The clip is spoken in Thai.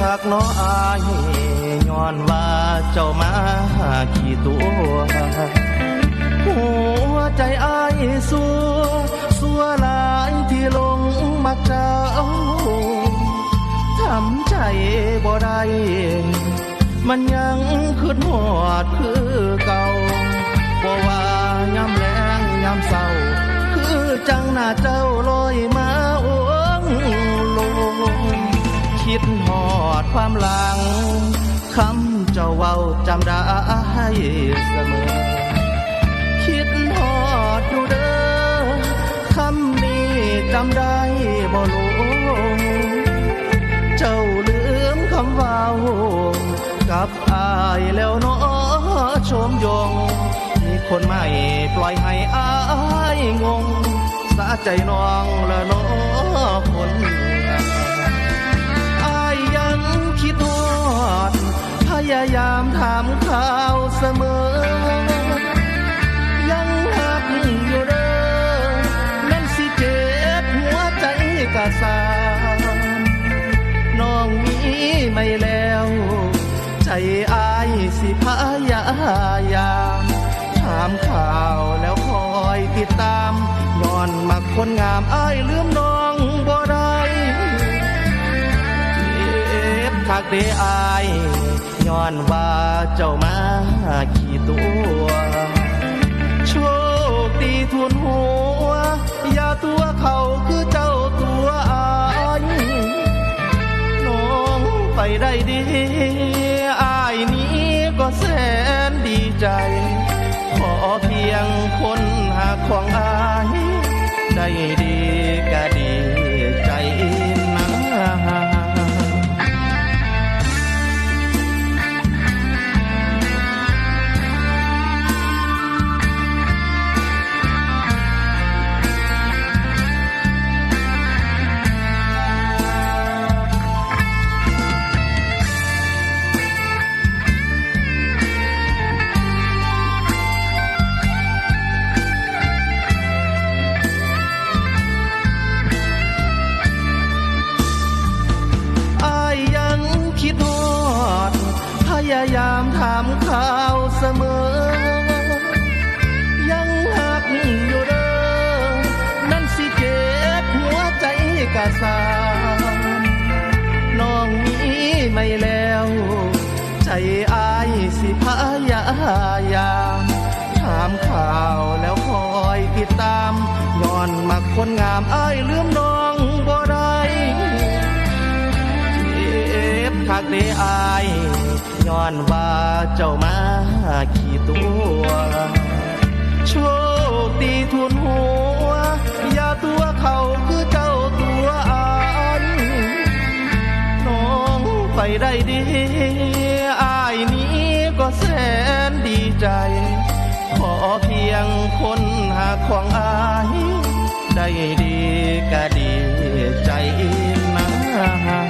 คักนาะอายย้อนว่าเจ้ามาขี่ตัว หัวใจอายสัวสัวหลายที่ลงมักเจ้าทำใจบ่ได้มันยังขึ้นหอดคือเก่าบ่ว่ายามแลงยามเศร้า คือจังหน้าเจ้า ความหลังคำเจ้าเว้าจำได้เสมอ คิดหอดอยู่เด้อคำนี้จำได้บ่ลงเจ้าลืมคำเว้ากับอายแล้วเนาะชมยง มีคนใหม่ปล่อยให้อายงงสาใจน้องละเนาะ ใจอายสิพยายามถามข่าวแล้วคอยติดตามย้อนมักคนงามอายลืมน้องบ่ได้เจ็บคักเดอายย้อนว่าเจ้ามาขี่ตัวโชคดีทุน ใจ ขอเพียงคนหาของอาย ได้ดีก็ ยายามถามข่าวเสมอ ยังหักอยู่เด้อนั่นสิเจ็บหัวใจกะสานน้องมีไม่แล้ว ใจอายสิพยายา อายย้อนว่าเจ้ามาขี่ตัวโชคดีทุนหัว อย่าตัวเขาคือเจ้าตัวอายน้องไปได้ดีอายนี้ก็แสนดีใจ ขอเพียงคนหาของอายได้ดีก็ดีใจนะ